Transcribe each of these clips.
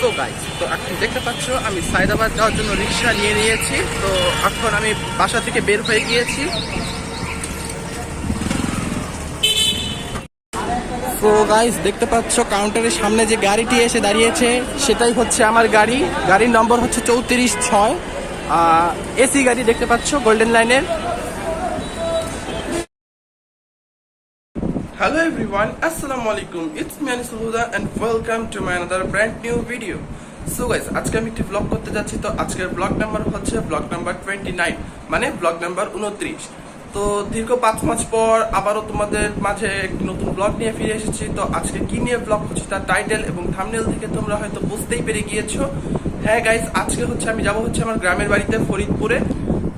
তো গাইস তো এখন দেখতে পাচ্ছ, আমি সায়দাবাদ যাওয়ার জন্য রিক্সা নিয়ে নিয়েছি। তো এখন আমি বাসা থেকে বের হয়ে গিয়েছি। তো গাইস দেখতে পাচ্ছ কাউন্টারের সামনে যে গাড়িটি এসে দাঁড়িয়েছে, সেটাই হচ্ছে আমার গাড়ি। গাড়ির নম্বর হচ্ছে চৌত্রিশ ছয়। এসি গাড়ি দেখতে পাচ্ছ গোল্ডেন লাইনের Hello everyone, Assalamu alaikum. It's me Anis Huda and welcome to my another brand new video. So guys আজকে আমি একটি ব্লগ করতে যাচ্ছি। তো আজকের ব্লগ নাম্বার হচ্ছে ব্লগ নাম্বার টোয়েন্টি নাইন মানে ব্লগ নাম্বার উনত্রিশ। তো দীর্ঘ পাঁচ মাস পর আবারও তোমাদের মাঝে একটি নতুন ব্লগ নিয়ে ফিরে এসেছি। তো আজকে কি নিয়ে ব্লগ হচ্ছে তার টাইটেল এবং থামনেল থেকে তোমরা হয়তো বুঝতেই পেরে গিয়েছো। হ্যাঁ গাইস আজকে হচ্ছে আমি যাব হচ্ছে আমার গ্রামের বাড়িতে ফরিদপুরে।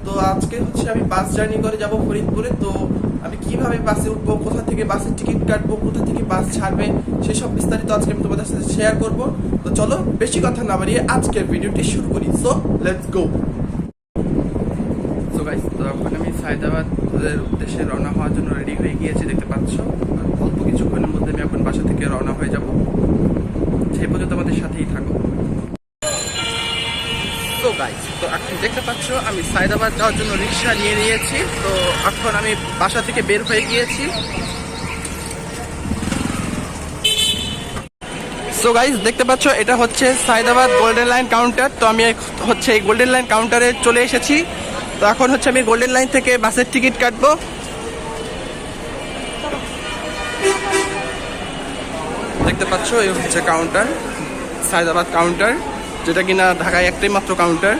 তো আজকে হচ্ছে আমি বাস জার্নি করে যাব ফরিদপুরে। তো আমি কীভাবে বাসে উঠবো, কোথা থেকে বাসের টিকিট কাটবো, কোথা থেকে বাস ছাড়বে, সেসব বিস্তারিত আজকে আমি তোমাদের সাথে শেয়ার করব। তো চলো, বেশি কথা না বাড়িয়ে আজকের ভিডিওটি শুরু করি। So let's go so guys তো এখন আমি সায়দাবাদের উদ্দেশ্যে রওনা হওয়ার জন্য রেডি হয়ে গিয়েছি, দেখতে পাচ্ছ? আর অল্প কিছুক্ষণের মধ্যে আমি এখন বাসা থেকে রওনা হয়ে যাব। সেই পর্যন্ত আমাদের সাথেই থাকো। তো এখন দেখতে পাচ্ছ, আমি সায়দাবাদ যাওয়ার জন্য রিক্সা নিয়ে নিয়েছি। তো এখন আমি বাসা থেকে বের হয়ে গিয়েছি। সো গাইস দেখতে পাচ্ছ, এটা হচ্ছে সায়দাবাদ গোল্ডেন লাইন কাউন্টার তো আমি হচ্ছে এই গোল্ডেন লাইন কাউন্টারে চলে এসেছি। তো এখন হচ্ছে আমি গোল্ডেন লাইন থেকে বাসের টিকিট কাটবো। দেখতে পাচ্ছ, এই হচ্ছে কাউন্টার সায়দাবাদ কাউন্টার যেটা কিনা ঢাকায় একটাই মাত্র কাউন্টার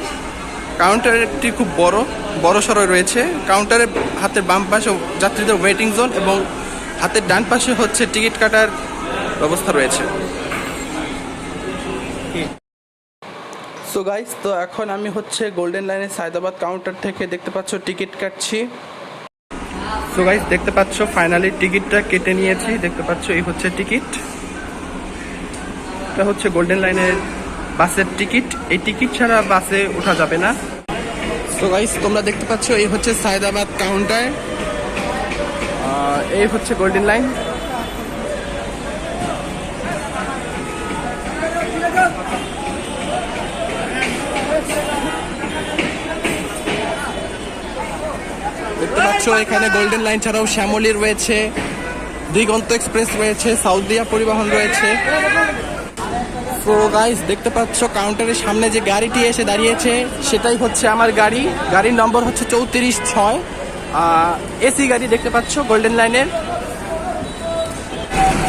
কাউন্টারটি খুব বড় বড় সড়ো রয়েছে। কাউন্টারের হাতের বাম পাশে যাত্রীদের ওয়েটিং জোন এবং হাতের ডান পাশে হচ্ছে টিকিট কাটার ব্যবস্থা রয়েছে। সো গাইস তো এখন আমি হচ্ছে গোল্ডেন লাইনের সায়দাবাদ কাউন্টার থেকে দেখতে পাচ্ছ টিকিট কাটছি। সো গাইস দেখতে পাচ্ছ ফাইনালি টিকিটটা কেটে নিয়েছি। দেখতে পাচ্ছ এই হচ্ছে টিকিট এটা হচ্ছে গোল্ডেন লাইনের বাসের টিকিট এই টিকিট ছাড়া বাসে ওঠা যাবে না। তো গাইস তোমরা দেখতে পাচ্ছ এই হচ্ছে সায়দাবাদ কাউন্টার এই হচ্ছে গোল্ডেন লাইন দেখতে পাচ্ছ এখানে গোল্ডেন লাইন ছাড়াও শ্যামলী রয়েছে দিগন্ত এক্সপ্রেস রয়েছে সাউথিয়া পরিবহন রয়েছে। তো গাইস দেখতে পাচ্ছ কাউন্টারের সামনে যে গাড়িটি এসে দাঁড়িয়েছে, সেটাই হচ্ছে আমার গাড়ি। গাড়ির নম্বর হচ্ছে চৌত্রিশ ছয়। এসি গাড়ি দেখতে পাচ্ছ গোল্ডেন লাইনের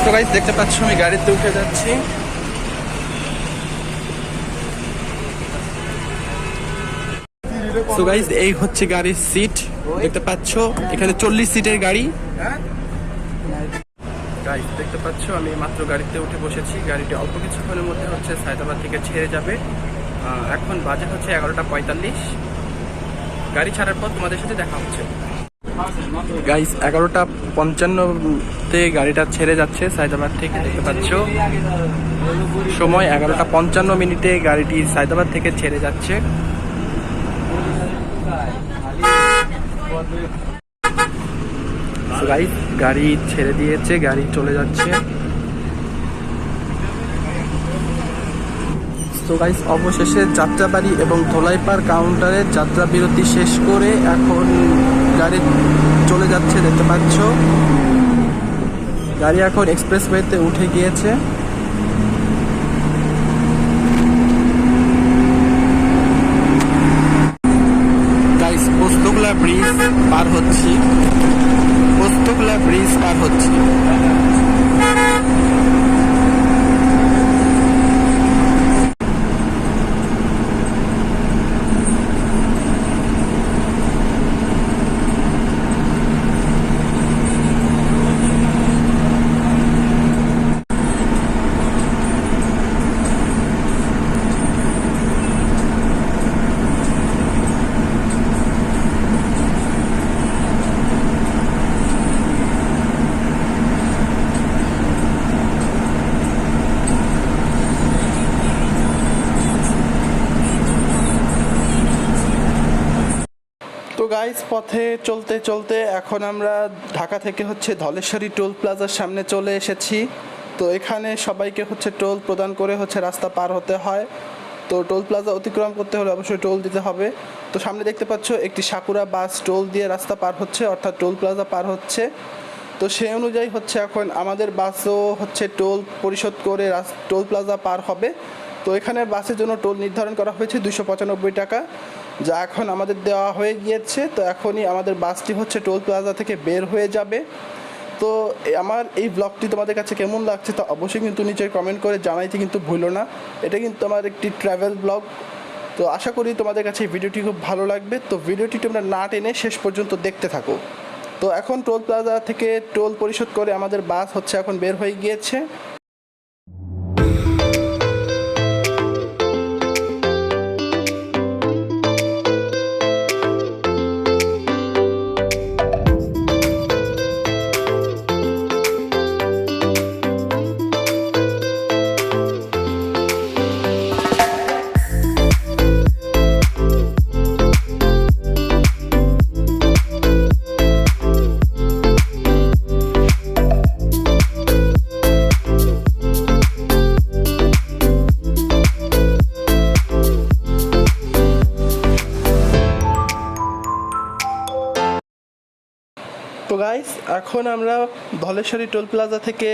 তো গাইস দেখতে পাচ্ছ, আমি গাড়িতে উঠে যাচ্ছি। তো গাইস এই হচ্ছে গাড়ির সিট দেখতে পাচ্ছ, এখানে চল্লিশ সিটের গাড়ি। গাইস দেখতে পাচ্ছ, আমি মাত্র গাড়িতে উঠে বসেছি। গাড়িটি অল্প কিছুক্ষণের মধ্যে হচ্ছে সায়দাবাদ থেকে ছেড়ে যাবে। এখন বাজে হচ্ছে এগারোটা পঁয়তাল্লিশ। গাড়ি ছাড়ার পর তোমাদের সাথে দেখা হচ্ছে। গাইস এগারোটা পঞ্চান্নতে গাড়িটা ছেড়ে যাচ্ছে সায়দাবাদ থেকে, দেখতে পাচ্ছ। সময় এগারোটা পঞ্চান্ন মিনিটে গাড়িটি সায়দাবাদ থেকে ছেড়ে যাচ্ছে। গাড়ি গাড়ি ছেড়ে দিয়েছে, গাড়ি চলে যাচ্ছে। তো গাইস অবশেষে যাত্রাবাড়ি এবং ধোলাইপাড় কাউন্টারে যাত্রা বিরতি শেষ করে এখন গাড়ি চলে যাচ্ছে, দেখতে পাচ্ছ। গাড়ি এখন এক্সপ্রেসওয়েতে উঠে গিয়েছে। গাইস পোস্তগোলা ব্রিজ পার হচ্ছি। ব্রিজ পার হচ্ছি তো গাইস পথে চলতে এখন আমরা ঢাকা থেকে হচ্ছে ধলেশ্বরী টোল প্লাজার সামনে চলে এসেছি। তো এখানে সবাইকে হচ্ছে টোল প্রদান করে হচ্ছে রাস্তা পার হতে হয়। তো টোল প্লাজা অতিক্রম করতে হলে অবশ্যই টোল দিতে হবে। তো সামনে দেখতে পাচ্ছ একটি সাকুরা বাস টোল দিয়ে রাস্তা পার হচ্ছে, অর্থাৎ টোল প্লাজা পার হচ্ছে। তো সেই অনুযায়ী হচ্ছে এখন আমাদের বাসও হচ্ছে টোল পরিশোধ করে টোল প্লাজা পার হবে। তো এখানে বাসের জন্য টোল নির্ধারণ করা হয়েছে দুশো পঁচানব্বই টাকা। যা এখন আমাদের দেওয়া হয়ে গিয়েছে, তো এখনই আমাদের বাসটি হচ্ছে টোল প্লাজা থেকে বের হয়ে যাবে। তো আমার এই ব্লগটি তোমাদের কাছে কেমন লাগছে তা অবশ্যই কিন্তু নিচে কমেন্ট করে জানাইতে কিন্তু ভুলো না। এটা কিন্তু আমার একটি ট্রাভেল ব্লগ তো আশা করি তোমাদের কাছে এই ভিডিওটি খুব ভালো লাগবে। তো ভিডিওটি তোমরা না টেনে শেষ পর্যন্ত দেখতে থাকো। তো এখন টোল প্লাজা থেকে টোল পরিশোধ করে আমাদের বাস হচ্ছে এখন বের হয়ে গিয়েছে। এখন আমরা ধলেশ্বরী টোল প্লাজা থেকে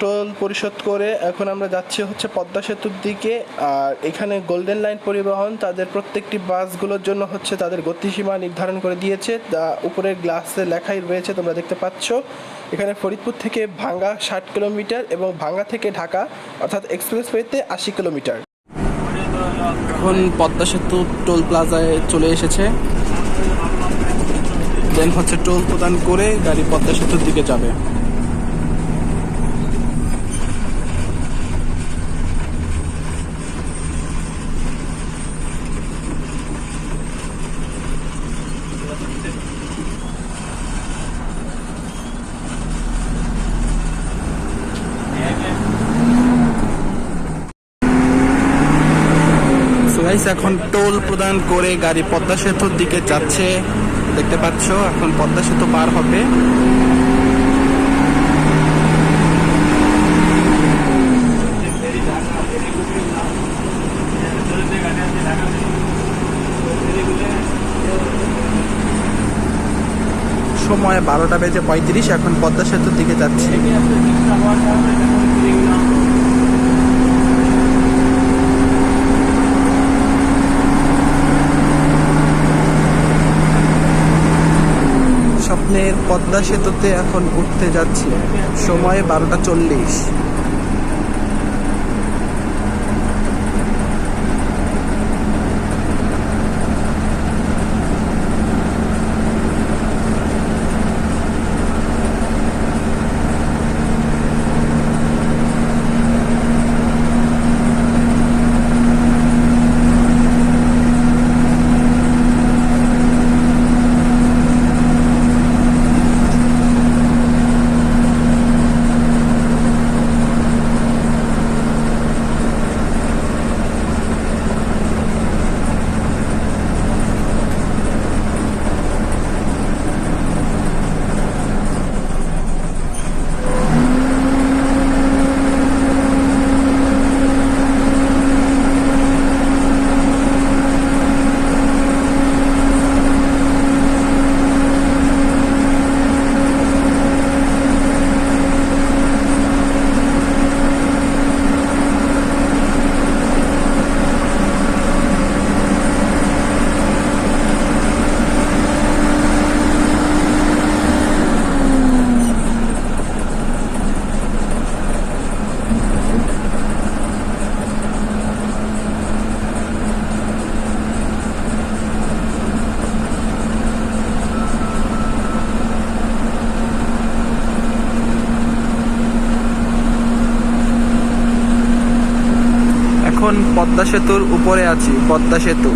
টোল পরিশোধ করে এখন আমরা যাচ্ছি হচ্ছে পদ্মা সেতুর দিকে। আর এখানে গোল্ডেন লাইন পরিবহন তাদের প্রত্যেকটি বাসগুলোর জন্য হচ্ছে তাদের গতিসীমা নির্ধারণ করে দিয়েছে। তা উপরের গ্লাসে লেখাই রয়েছে, তোমরা দেখতে পাচ্ছ। এখানে ফরিদপুর থেকে ভাঙ্গা ষাট কিলোমিটার এবং ভাঙ্গা থেকে ঢাকা, অর্থাৎ এক্সপ্রেসওয়েতে আশি কিলোমিটার। এখন পদ্মা সেতু টোল প্লাজায় চলে এসেছে। দেন হচ্ছে টোল প্রদান করে গাড়ি পদ্মা সেতুর দিকে যাবে। এখন টোল প্রদান করে গাড়ি পদ্মা সেতুর দিকে যাচ্ছে। দেখতে পাচ্ছ, এখন পদ্মা সেতু পার হবে। সময় বারোটা বেজে পঁয়ত্রিশ, এখন পদ্মা সেতুর দিকে যাচ্ছে। স্বপ্নের পদ্মা সেতুতে এখন উঠতে যাচ্ছি। সময় বারোটা চল্লিশ এখন পদ্মা সেতুর উপরে আছি পদ্মা সেতু।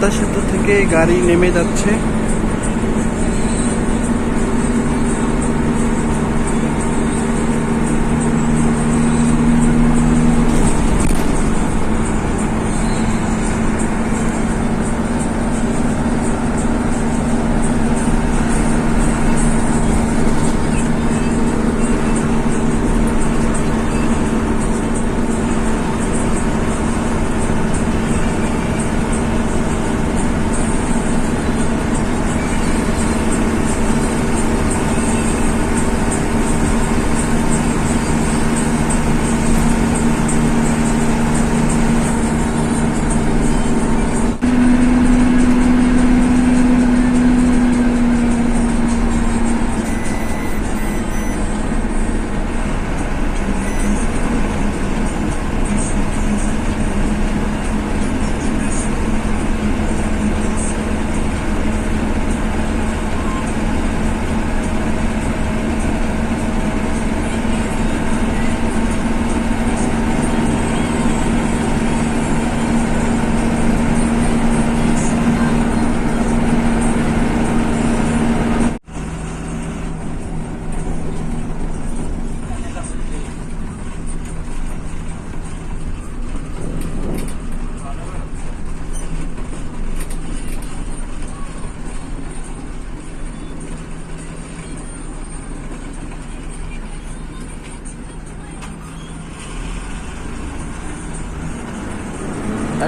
পদ্মা সেতু থেকে গাড়ি নেমে যাচ্ছে।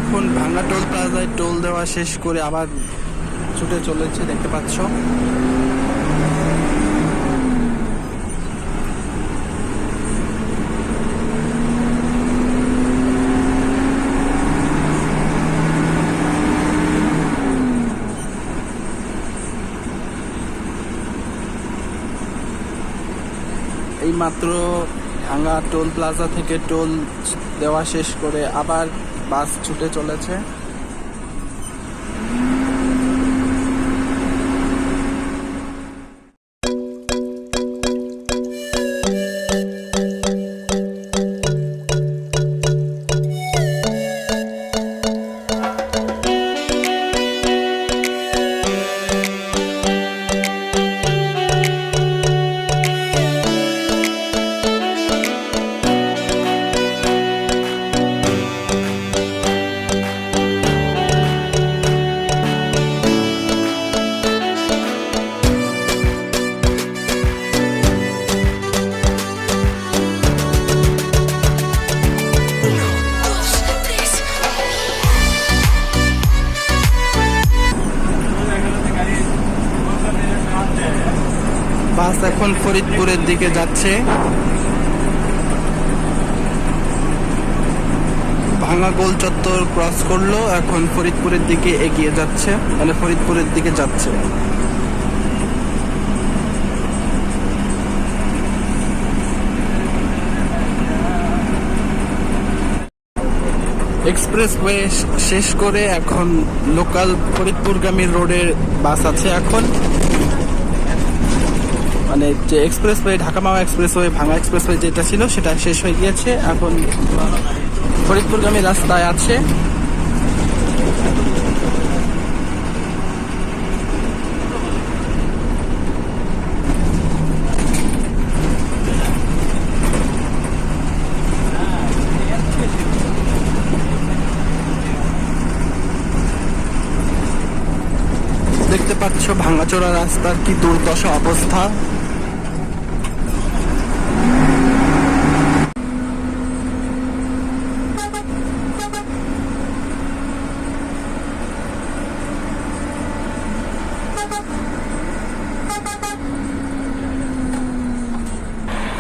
এখন ভাঙ্গা টোল প্লাজায় টোল দেওয়া শেষ করে আবার ছুটে চলেছে, দেখতে পাচ্ছ। এই মাত্র ভাঙ্গা টোল প্লাজা থেকে টোল দেওয়া শেষ করে আবার বাস ছুটে চলেছে। এখন ফরিদপুরের দিকে যাচ্ছে। ভাঙা গোল চত্বর ক্রস করল, এখন ফরিদপুরের দিকে এগিয়ে যাচ্ছে মানে ফরিদপুরের দিকে যাচ্ছে। এক্সপ্রেসওয়ে শেষ করে এখন লোকাল ফরিদপুরগামী রোডের বাস আছে এখন। মানে যে express expressway, Dhaka Mawa expressway Bhanga express expressway যেটা ছিল, সেটা শেষ হয়ে গিয়েছে। এখন ফরিদপুরগামী রাস্তায় আছে। দেখতে পাচ্ছ ভাঙাচোরা রাস্তার কি দুর্দশা অবস্থা?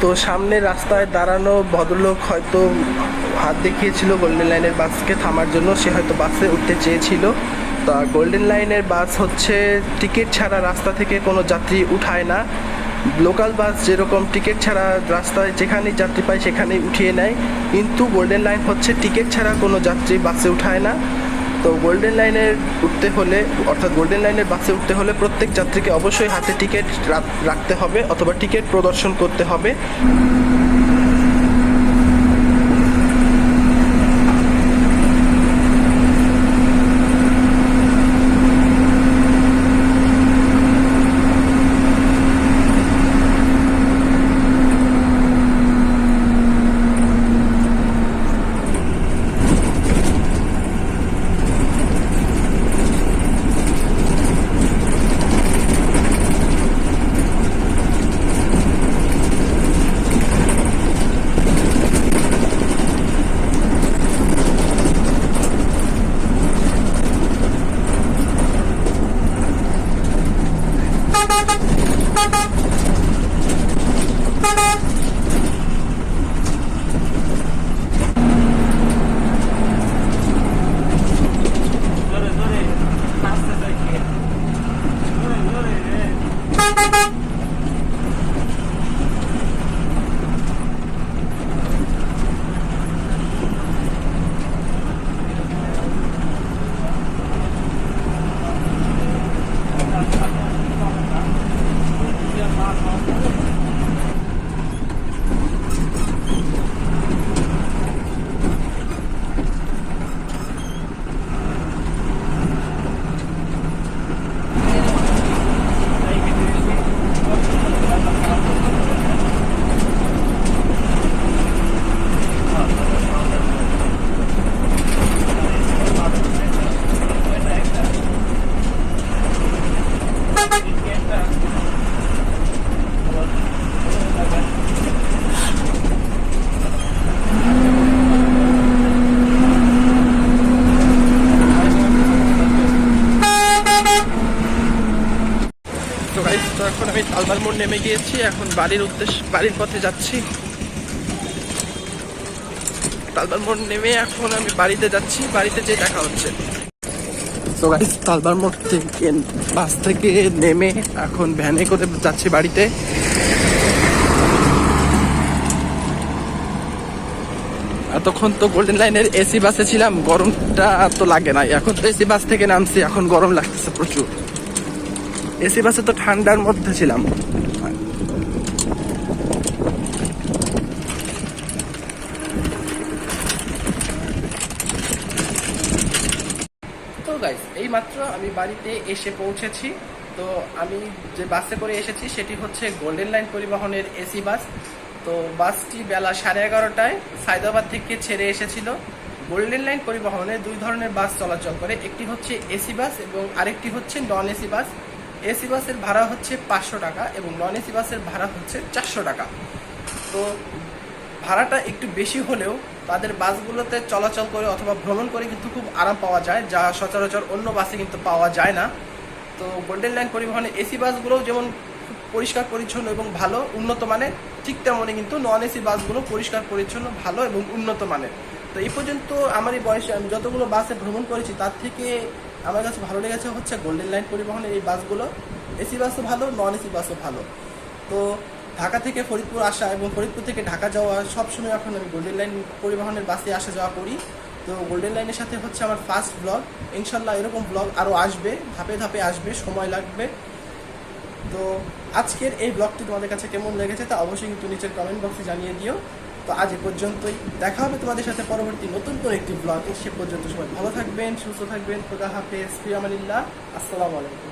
তো সামনে রাস্তায় দাঁড়ানো ভদ্রলোক হয়তো হাত দেখিয়েছিল গোল্ডেন লাইনের বাসকে থামার জন্য, সে হয়তো বাসে উঠতে চেয়েছিল। তা গোল্ডেন লাইনের বাস হচ্ছে টিকিট ছাড়া রাস্তা থেকে কোনো যাত্রী উঠায় না। লোকাল বাস যেরকম টিকিট ছাড়া রাস্তায় যেখানেই যাত্রী পায় সেখানেই উঠিয়ে নেয়। কিন্তু গোল্ডেন লাইন হচ্ছে টিকিট ছাড়া কোনো যাত্রী বাসে উঠায় না। তো গোল্ডেন লাইনের উঠতে হলে, অর্থাৎ গোল্ডেন লাইনের বাসে উঠতে হলে প্রত্যেক যাত্রীকে অবশ্যই হাতে টিকিট রাখতে হবে অথবা টিকিট প্রদর্শন করতে হবে। আলবার মোড় নেমে গিয়েছি, এখন বাড়ির উদ্দেশ্য বাড়ির পথে যাচ্ছি। তালবার মোড় নেমে এখন আমি বাড়িতে যাচ্ছি, বাড়িতে যেয়ে দেখা হচ্ছে। তো গাইস তালবার মোড় থেকে বাস থেকে নেমে এখন ভ্যানে করে যাচ্ছি বাড়িতে। এতক্ষণ তো গোল্ডেন লাইনের এসি বাসে ছিলাম, গরমটা তো লাগে না এখন তো এসি বাস থেকে নামছি, এখন গরম লাগতেছে প্রচুর। এসি বাসে তো ঠান্ডার মধ্যে ছিলাম। তো গাইস এই মাত্র আমি বাড়িতে এসে পৌঁছেছি। তো আমি যে বাসে করে এসেছি, সেটি হচ্ছে গোল্ডেন লাইন পরিবহনের এসি বাস। তো বাসটি বেলা সাড়ে এগারোটায় সায়দাবাদ থেকে ছেড়ে এসেছিল। গোল্ডেন লাইন পরিবহনে দুই ধরনের বাস চলাচল করে। একটি হচ্ছে এসি বাস এবং আরেকটি হচ্ছে নন এসি বাস। এসি বাসের ভাড়া হচ্ছে পাঁচশো টাকা এবং নন এসি বাসের ভাড়া হচ্ছে চারশো টাকা। তো ভাড়াটা একটু বেশি হলেও তাদের বাসগুলোতে চলাচল করে অথবা ভ্রমণ করে কিন্তু খুব আরাম পাওয়া যায়, যা সচরাচর অন্য বাসে কিন্তু পাওয়া যায় না। তো গোল্ডেন লাইন পরিবহনে এসি বাসগুলোও যেমন পরিষ্কার পরিচ্ছন্ন এবং ভালো, উন্নত মানের, ঠিক তেমনই কিন্তু নন এসি বাসগুলো পরিষ্কার পরিচ্ছন্ন, ভালো এবং উন্নত মানের। তো এই পর্যন্ত আমার এই বয়সে আমি যতগুলো বাসে ভ্রমণ করেছি, তার থেকে আমার কাছে ভালো লেগেছে হচ্ছে গোল্ডেন লাইন পরিবহনের এই বাসগুলো। এসি বাসও ভালো নন এসি বাসও ভালো। তো ঢাকা থেকে ফরিদপুর আসা এবং ফরিদপুর থেকে ঢাকা যাওয়া, সবসময় এখন আমি গোল্ডেন লাইন পরিবহনের বাসে আসা যাওয়া করি। তো গোল্ডেন লাইনের সাথে হচ্ছে আমার ফার্স্ট ব্লগ ইনশাল্লাহ এরকম ব্লগ আরও আসবে, ধাপে ধাপে আসবে, সময় লাগবে। তো আজকের এই ব্লগটি তোমাদের কাছে কেমন লেগেছে তা অবশ্যই কিন্তু নিচের কমেন্ট বক্সে জানিয়ে দিও। তো আজ এ পর্যন্তই। দেখা হবে তোমাদের সাথে পরবর্তী নতুন করে একটি ব্লগে সে পর্যন্ত সবাই ভালো থাকবেন, সুস্থ থাকবেন। খোদা হাফেজ। ফিরামানিল্লাহ। আসসালামু আলাইকুম।